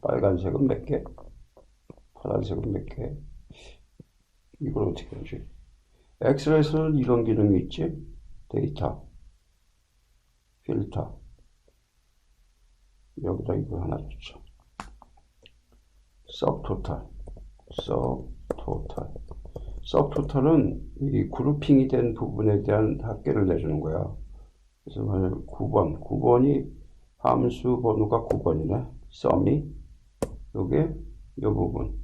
빨간색은 몇 개? 파란색은 몇 개? 이걸 어떻게 하지? 엑셀에서는 이런 기능이 있지? 데이터, 필터. 여기다 이거 하나 줬죠. 서브토탈, 서브토탈. 서브토탈은 이 그룹핑이 된 부분에 대한 합계를 내주는 거야. 그래서 만약 9번, 9번이 함수 번호가 9번이네. 썸이 요게 요 부분,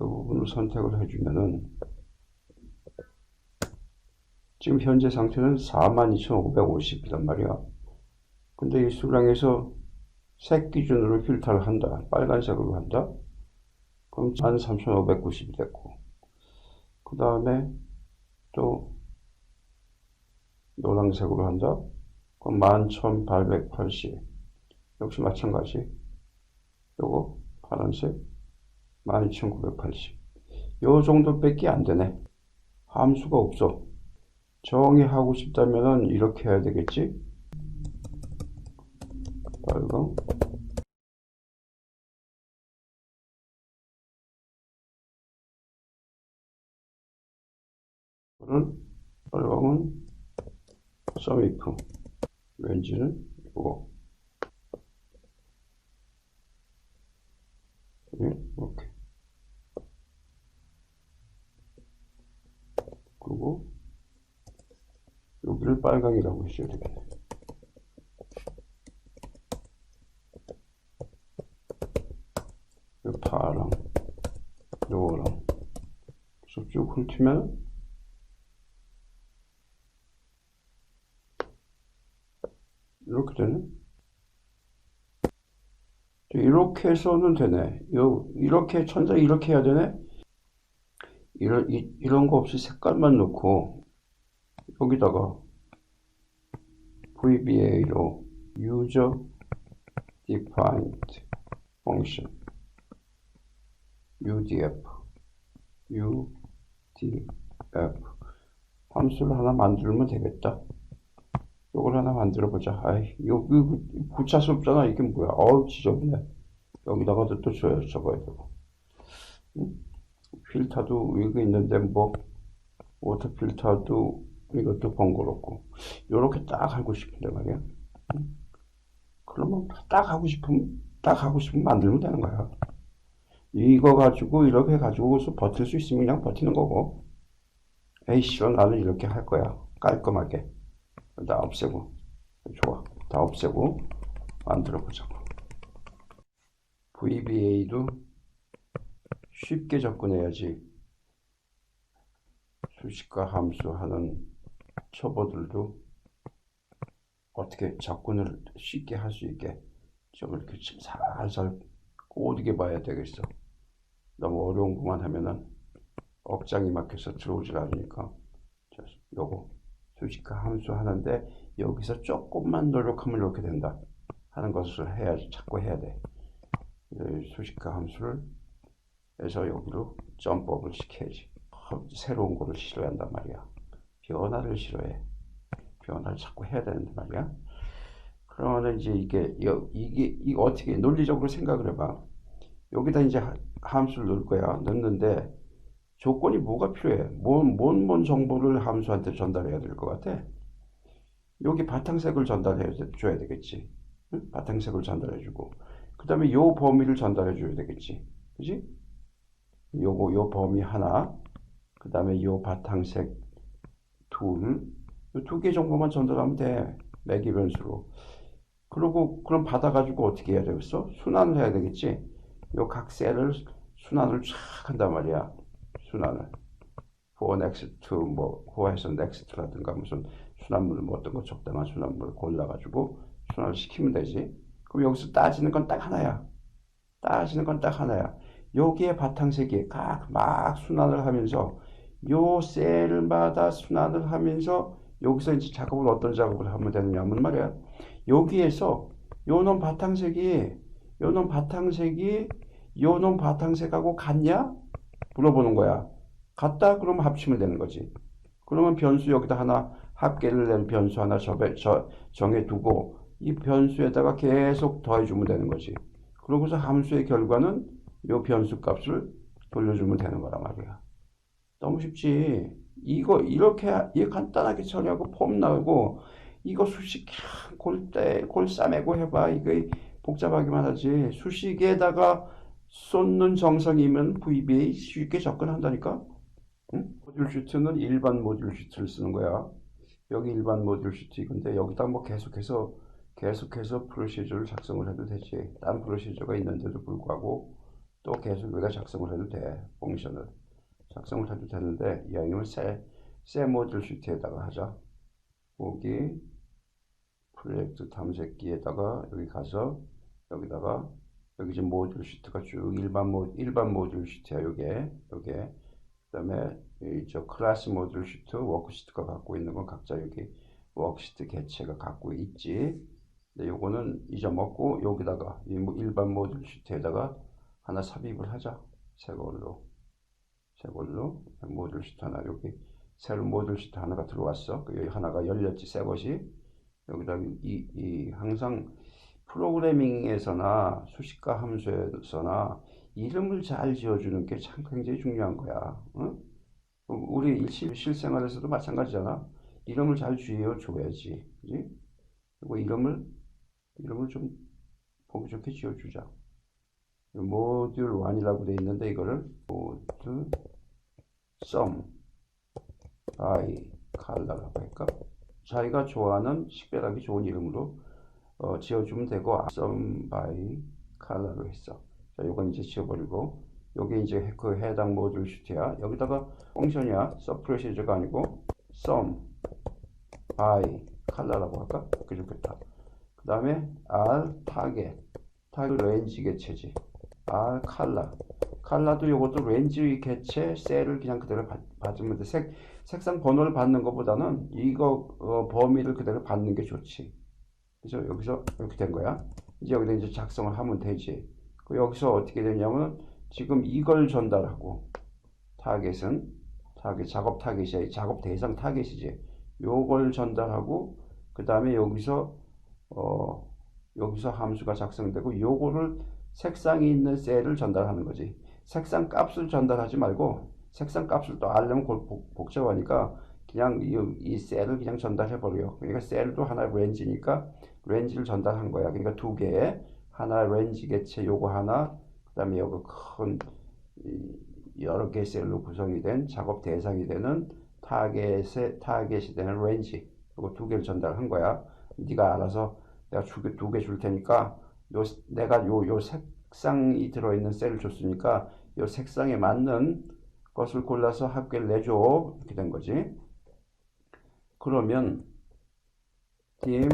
요 부분을 선택을 해주면은 지금 현재 상태는 42,550이란 말이야. 근데 이 수량에서 색 기준으로 필터를 한다. 빨간색으로 한다. 그럼 13,590이 됐고. 그 다음에 또 노란색으로 한다. 그럼 11,880. 역시 마찬가지. 요거 파란색 12,980. 요 정도밖에 안 되네. 함수가 없어. 정의하고 싶다면은 이렇게 해야 되겠지? 빨강 는 빨강은 서미프 왠지는 이거 이렇게 그리고 여기를 빨강이라고 해줘야 되겠네 요 파랑 노랑 그래서 쭉 훑으면 이렇게 되네. 이렇게 해서는 되네. 요, 이렇게, 천장 이렇게 해야 되네. 이런, 이, 이런 거 없이 색깔만 넣고, 여기다가 VBA로 User Defined Function UDF UDF 함수를 하나 만들면 되겠다. 요걸 하나 만들어 보자. 아이, 이거 구차스럽잖아. 이게 뭐야? 어우, 지저분해. 여기다가도 또 줘야, 적어야 되고. 응? 필터도 이거 있는데, 뭐, 워터 필터도 이것도 번거롭고. 요렇게 딱 하고 싶은데 말이야. 응? 그러면 딱 하고 싶으면, 딱 하고 싶으면 만들면 되는 거야. 이거 가지고, 이렇게 가지고서 버틸 수 있으면 그냥 버티는 거고. 에이, 싫어. 나는 이렇게 할 거야. 깔끔하게. 다 없애고 좋아 다 없애고 만들어 보자고 VBA도 쉽게 접근해야지 수식과 함수 하는 초보들도 어떻게 접근을 쉽게 할 수 있게 좀 이렇게 좀 살살 꼬드게 봐야 되겠어. 너무 어려운 것만 하면은 억장이 막혀서 들어오질 않으니까. 자, 요거 수식과 함수 하는데 여기서 조금만 노력하면 이렇게 된다 하는 것을 해야지 자꾸 해야 돼 수식과 함수를 해서 여기로 점법을 시켜야지 새로운 거를 싫어한단 말이야 변화를 싫어해 변화를 자꾸 해야 되는데 말이야 그러면 이제 이게 이게 이 어떻게 논리적으로 생각을 해봐 여기다 이제 함수를 넣을 거야 넣는데 조건이 뭐가 필요해? 뭔, 뭔, 뭔 정보를 함수한테 전달해야 될 것 같아? 여기 바탕색을 전달해 줘야 되겠지. 응? 바탕색을 전달해 주고. 그 다음에 요 범위를 전달해 줘야 되겠지. 그지? 요거, 요 범위 하나. 그 다음에 요 바탕색 둘. 두 개 정보만 전달하면 돼. 매기 변수로. 그리고, 그럼 받아가지고 어떻게 해야 되겠어? 순환을 해야 되겠지. 요 각 셀을 순환을 쫙 한단 말이야. 순환을 for next 뭐 ho에서 next라든가 무슨 순환물 뭐 어떤 거 적당한 순환물을 골라가지고 순환을 시키면 되지. 그럼 여기서 따지는 건 딱 하나야. 따지는 건 딱 하나야. 여기에 바탕색이 각막 순환을 하면서 요 셀마다 순환을 하면서 여기서 이제 작업을 어떤 작업을 하면 되느냐면 말이야. 여기에서 요놈 바탕색이 요놈 바탕색이 요놈 바탕색하고 같냐? 물어보는 거야. 같다? 그러면 합치면 되는 거지. 그러면 변수 여기다 하나 합계를 낸 변수 하나 저, 저, 정해 두고 이 변수에다가 계속 더해주면 되는 거지. 그러고서 함수의 결과는 요 변수 값을 돌려주면 되는 거란 말이야. 너무 쉽지. 이거 이렇게 이 간단하게 처리하고 폼 나오고 이거 수식 골대 골싸매고 해봐. 이거 복잡하기만 하지. 수식에다가 쏟는 정성이면 VBA 쉽게 접근한다니까. 응? 모듈 슈트는 일반 모듈 슈트를 쓰는 거야. 여기 일반 모듈 슈트 이건데 여기다 뭐 계속해서 계속해서 프로시저를 작성을 해도 되지. 딴 프로시저가 있는데도 불구하고 또 계속 여기다 작성을 해도 돼. 펑션을 작성을 해도 되는데 이왕이면 새, 새 모듈 슈트에다가 하자. 여기 프로젝트 탐색기에다가 여기 가서 여기다가 여기 지금 모듈 슈트가 쭉 일반 모 일반 모듈 슈트야 요게 요게 그다음에 이저 클래스 모듈 슈트 워크 시트가 갖고 있는 건 각자 여기 워크시트 개체가 갖고 있지. 근데 요거는 잊어먹고 여기다가 이뭐 일반 모듈 슈트에다가 하나 삽입을 하자. 새 걸로 새 걸로 모듈 슈트 하나 여기 새로운 모듈 슈트 하나가 들어왔어. 그 여기 하나가 열렸지 새 것이 여기다 이, 이 항상 프로그래밍에서나 수식과 함수에서나 이름을 잘 지어주는 게 참 굉장히 중요한 거야. 응? 우리 실, 실생활에서도 마찬가지잖아. 이름을 잘 지어줘야지. 그리고 이름을, 이름을 좀 보기 좋게 지어주자. 모듈 1이라고 돼 있는데 이거를 모듈 sum by color라고 할까? 자기가 좋아하는 식별하기 좋은 이름으로 어, 지어주면 되고 sum by color로 했어. 자, 요건 이제 지워버리고 요게 이제 그 해당 모듈 슈트야. 여기다가 펑션이야. 서프레시저가 아니고 sum by color라고 할까? 그게 좋겠다. 그 다음에 r target target range 개체지. r color 칼라도 요것도 렌즈 개체 셀을 그냥 그대로 받, 받으면 돼. 색, 색상 번호를 받는 것보다는 이거 어, 범위를 그대로 받는 게 좋지. 그죠? 여기서 이렇게 된 거야. 이제 여기다 이제 작성을 하면 되지. 그 여기서 어떻게 되냐면 지금 이걸 전달하고 타겟은 타겟 작업 타겟이 작업 대상 타겟이지. 요걸 전달하고 그 다음에 여기서 어 여기서 함수가 작성되고 요거를 색상이 있는 셀을 전달하는 거지. 색상 값을 전달하지 말고 색상 값을 또 알려면 복잡하니까 그냥 이, 이 셀을 그냥 전달해 버려요. 그러니까 셀도 하나의 렌즈니까 렌즈를 전달한 거야. 그러니까 두 개의 하나 렌즈 개체 요거 하나 그다음에 요거 큰 여러 개 셀로 구성이 된 작업 대상이 되는 타겟의 타겟이 되는 렌즈 요거 두 개를 전달한 거야. 네가 알아서 내가 두 개 줄 테니까 요 내가 요 요 색상이 들어있는 셀을 줬으니까 요 색상에 맞는 것을 골라서 합계를 내줘 이렇게 된 거지. 그러면 dim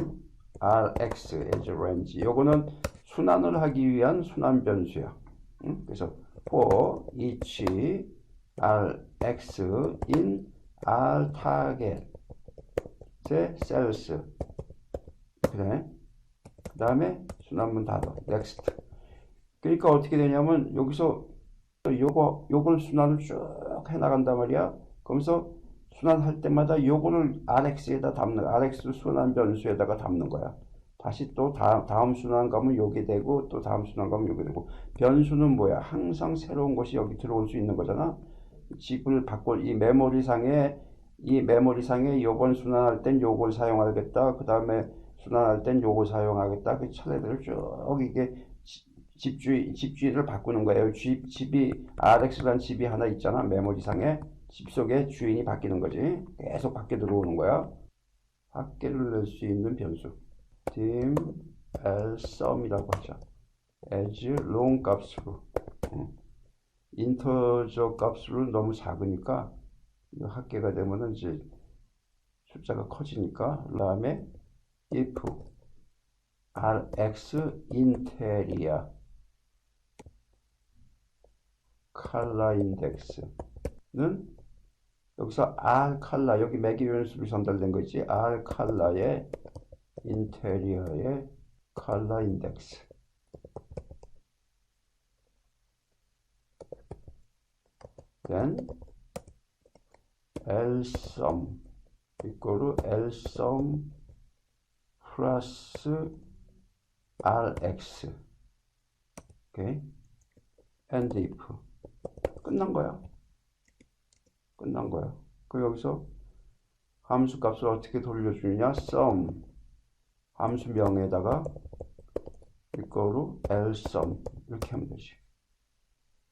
rx as range 요거는 순환을 하기 위한 순환 변수야. 응? 그래서 for each rx in r target cells 그래. 그 다음에 순환문 닫아. next. 그러니까 어떻게 되냐면 여기서 요거 요걸 순환을 쭉 해나간단 말이야. 그러면서 순환할 때마다 요거를 RX에다 담는 RX 순환 변수에다가 담는 거야. 다시 또 다, 다음 순환 가면 요게 되고 또 다음 순환 가면 요게 되고 변수는 뭐야? 항상 새로운 것이 여기 들어올 수 있는 거잖아. 집을 바꿔 이 메모리상에 이 메모리상에 요번 순환할 땐 요걸 사용하겠다. 그 다음에 순환할 땐 요걸 사용하겠다. 그 차례대로 쭉 이게 집주의, 집주의를 바꾸는 거예요. 집, 집이, RX라는 집이 하나 있잖아. 메모리상에. 집 속에 주인이 바뀌는 거지. 계속 밖에 들어오는 거야. 밖에를 낼 수 있는 변수. dim l sum이라고 하자. as long 값으로. 인터저 값으로 너무 작으니까 합계가 되면은 이제 숫자가 커지니까 그 다음에 if rx 인테리어 칼라 인덱스는 여기서 R 칼라 여기 매기 변수로 전달된 거 있지? R 칼라의 인테리어의 칼라 인덱스. Then lsum 이거로 lsum 플러스 rx 오케이. and if. 끝난 거야. 끝난 거야. 그 여기서 함수 값을 어떻게 돌려주느냐? sum. 함수명에다가 이거로 lsum 이렇게 하면 되지.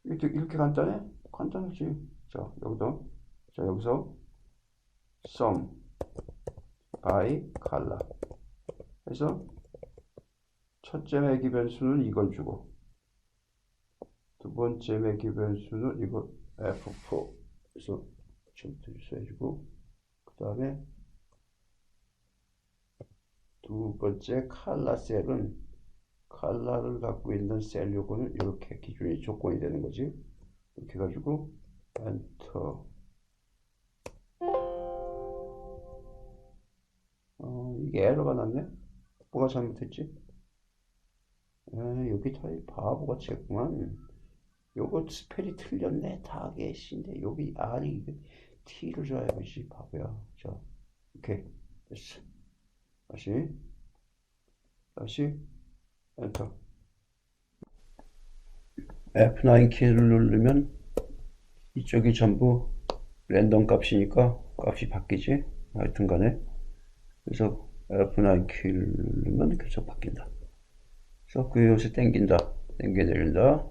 이렇게, 이렇게 간단해? 간단하지. 자, 여기도. 자, 여기서 sum by color. 그래서 첫째 매기 변수는 이걸 주고 두 번째 매기 변수는 이거 f4 그래서 점수 해주고 그 다음에 두 번째 칼라 셀은 칼라를 갖고 있는 셀 요거는 이렇게 기준이 조건이 되는 거지. 이렇게 해가지고 엔터 이게 에러가 났네? 뭐가 잘못했지? 에, 여기 다 바보같이 했구만. 요거 스펠이 틀렸네 타겟인데. 여기 R이 T를 줘야지 바보야. 자 오케이. 됐어. 다시. 다시. 엔터. F9 키를 누르면 이쪽이 전부 랜덤 값이니까 값이 바뀌지? 하여튼 간에. 그래서 F9 키를 누르면 계속 바뀐다. 그래서 그 요새 땡긴다. 땡겨 내린다.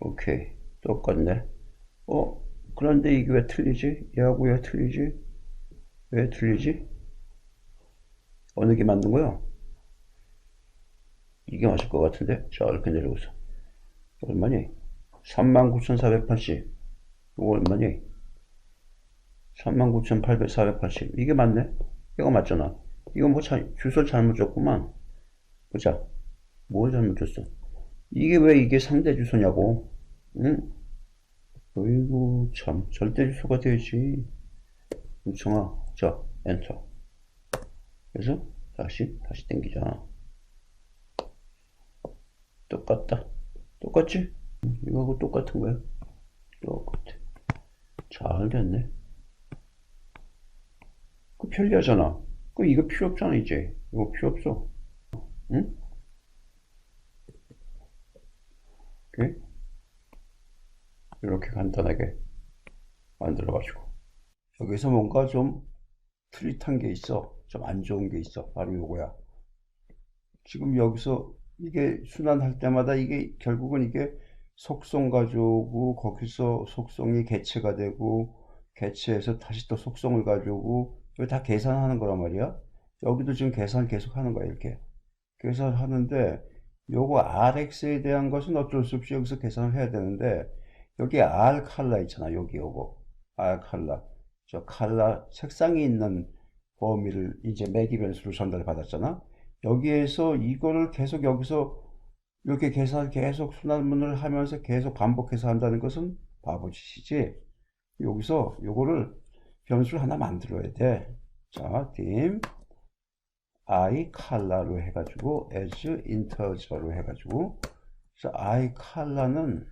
오케이. 똑같네. 어 그런데 이게 왜 틀리지? 얘하고 왜 틀리지? 왜 틀리지? 어느 게 맞는 거야 이게 맞을 것 같은데? 자 이렇게 내려오서 얼마니? 39,480 이거 얼마니? 39,880 이게 맞네? 이거 맞잖아 이거 뭐 자, 주소 잘못 줬구만. 보자. 뭘 잘못 줬어? 이게 왜 이게 상대 주소냐고? 응? 어이구 참. 절대 주소가 되지. 엄청아 자 엔터. 그래서 다시 다시 땡기자. 똑같다. 똑같지? 이거하고 똑같은 거야? 똑같아. 잘 됐네. 그 편리하잖아 그 이거 필요 없잖아 이제. 이거 필요 없어. 응? 오케이? 이렇게 간단하게 만들어가지고. 여기서 뭔가 좀 트릿한 게 있어. 좀 안 좋은 게 있어. 바로 요거야. 지금 여기서 이게 순환할 때마다 이게 결국은 이게 속성 가져오고 거기서 속성이 개체가 되고 개체에서 다시 또 속성을 가져오고 이거 다 계산하는 거란 말이야. 여기도 지금 계산 계속 하는 거야 이렇게. 계산하는데 요거 RX에 대한 것은 어쩔 수 없이 여기서 계산을 해야 되는데 여기 R 칼라 있잖아 여기 요거. R 칼라. 저 칼라 색상이 있는 범위를 이제 매기 변수로 전달 받았잖아. 여기에서 이거를 계속 여기서 이렇게 계산 계속 순환문을 하면서 계속 반복해서 한다는 것은 바보짓이지. 여기서 요거를 변수를 하나 만들어야 돼 자 dim i 칼라로 해가지고 as integer로 해가지고. 그래서 i 칼라는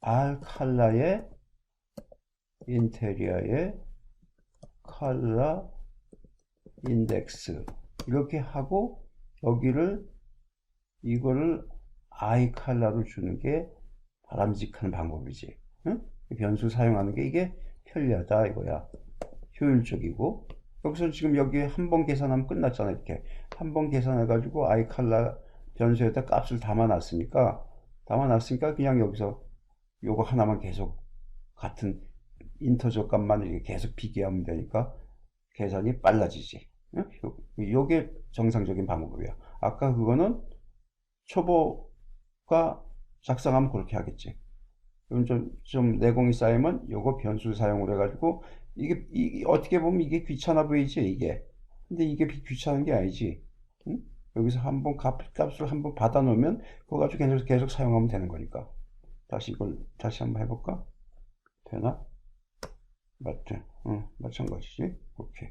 r 칼라의 인테리어의 인덱스 이렇게 하고 여기를 이거를 i 칼라로 주는 게 바람직한 방법이지. 응? 변수 사용하는 게 이게 편리하다 이거야. 효율적이고. 여기서 지금 여기 한 번 계산하면 끝났잖아 이렇게. 한 번 계산해 가지고 i 칼라 변수에다 값을 담아 놨으니까 담아 놨으니까 그냥 여기서 요거 하나만 계속 같은 인터저 값만 이렇게 계속 비교하면 되니까 계산이 빨라지지. 응? 요게 정상적인 방법이야. 아까 그거는 초보가 작성하면 그렇게 하겠지 좀, 좀 내공이 쌓이면 요거 변수 사용을 해가지고 이게, 이 어떻게 보면 이게 귀찮아 보이지 이게 근데 이게 귀찮은 게 아니지 응? 여기서 한번 값, 값을 한번 받아 놓으면 그거 가지고 계속, 계속 사용하면 되는 거니까 다시 이걸 다시 한번 해볼까 되나? 맞죠? 응, 마찬가지지 오케이